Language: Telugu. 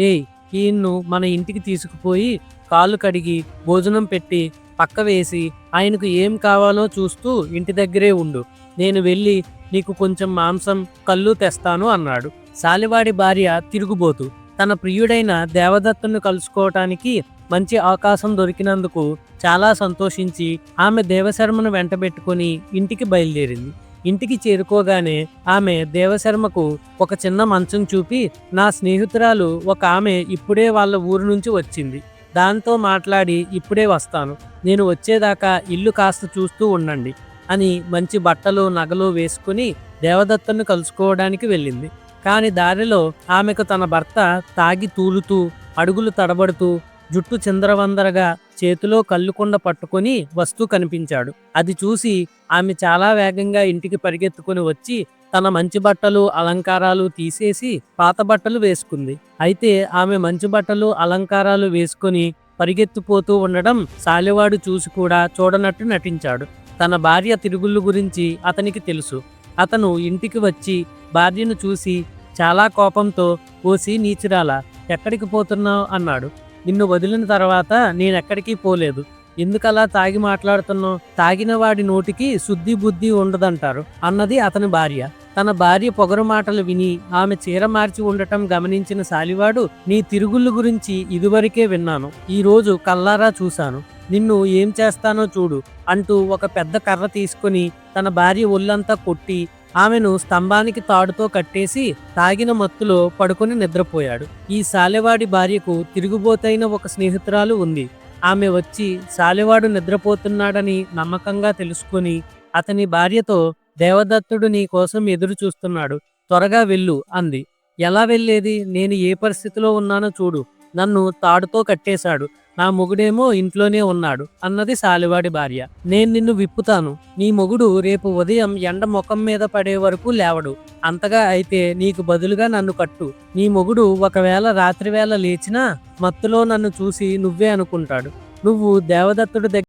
ఏయ్ ఈయన్ను మన ఇంటికి తీసుకుపోయి కాళ్ళు కడిగి భోజనం పెట్టి పక్క వేసి ఆయనకు ఏం కావాలో చూస్తూ ఇంటి దగ్గరే ఉండు. నేను వెళ్ళి నీకు కొంచెం మాంసం కళ్ళు తెస్తాను అన్నాడు. సాలివాడి భార్య తిరుగుబోతు తన ప్రియుడైన దేవదత్తును కలుసుకోవటానికి మంచి అవకాశం దొరికినందుకు చాలా సంతోషించి ఆమె దేవశర్మను వెంటబెట్టుకుని ఇంటికి బయలుదేరింది. ఇంటికి చేరుకోగానే ఆమె దేవశర్మకు ఒక చిన్న మంచం చూపి నా స్నేహితురాలు ఒక ఆమె ఇప్పుడే వాళ్ళ ఊరు నుంచి వచ్చింది. దాంతో మాట్లాడి ఇప్పుడే వస్తాను. నేను వచ్చేదాకా ఇల్లు కాస్త చూస్తూ ఉండండి అని మంచి బట్టలు నగలు వేసుకుని దేవదత్తను కలుసుకోవడానికి వెళ్ళింది. కాని దారిలో ఆమెకు తన భర్త తాగి తూలుతూ అడుగులు తడబడుతూ జుట్టు చిందరవందరగా చేతిలో కళ్ళుకుండ పట్టుకొని వస్తూ కనిపించాడు. అది చూసి ఆమె చాలా వేగంగా ఇంటికి పరిగెత్తుకుని వచ్చి తన మంచి బట్టలు అలంకారాలు తీసేసి పాత బట్టలు వేసుకుంది. అయితే ఆమె మంచి బట్టలు అలంకారాలు వేసుకొని పరిగెత్తిపోతూ ఉండడం సాలివాడు చూసి కూడా చూడనట్టు నటించాడు. తన భార్య తిరుగుళ్ళు గురించి అతనికి తెలుసు. అతను ఇంటికి వచ్చి భార్యను చూసి చాలా కోపంతో ఓసి నీచురాలా ఎక్కడికి పోతున్నావు? అన్నాడు. నిన్ను వదిలిన తర్వాత నేనెక్కడికి పోలేదు. ఎందుకలా తాగి మాట్లాడుతున్నావు? తాగిన వాడి నోటికి శుద్ధి బుద్ధి ఉండదంటారు. అన్నది అతని భార్య. తన భార్య పొగరు మాటలు విని ఆమె చీర మార్చి ఉండటం గమనించిన సాలివాడు నీ తిరుగుళ్ళు గురించి ఇదివరకే విన్నాను. ఈరోజు కల్లారా చూశాను. నిన్ను ఏం చేస్తానో చూడు అంటూ ఒక పెద్ద కర్ర తీసుకుని తన భార్య ఒళ్ళంతా కొట్టి ఆమెను స్తంభానికి తాడుతో కట్టేసి తాగిన మత్తులో పడుకొని నిద్రపోయాడు. ఈ సాలెవాడి భార్యకు తిరుగుబోతైన ఒక స్నేహితురాలు ఉంది. ఆమె వచ్చి సాలెవాడు నిద్రపోతున్నాడని నమ్మకంగా తెలుసుకుని అతని భార్యతో దేవదత్తుడు నీ కోసం ఎదురు చూస్తున్నాడు త్వరగా వెళ్ళు అంది. ఎలా వెళ్ళేది? నేను ఏ పరిస్థితిలో ఉన్నానో చూడు. నన్ను తాడుతో కట్టేశాడు. నా మొగుడేమో ఇంట్లోనే ఉన్నాడు అన్నది సాలివాడి భార్య. నేను నిన్ను విప్పుతాను. నీ మొగుడు రేపు ఉదయం ఎండ ముఖం మీద పడే వరకు లేవడు. అంతగా అయితే నీకు బదులుగా నన్ను కట్టు. నీ మొగుడు ఒకవేళ రాత్రివేళ లేచినా మత్తులో నన్ను చూసి నువ్వే అనుకుంటాడు. నువ్వు దేవదత్తుడి దగ్గర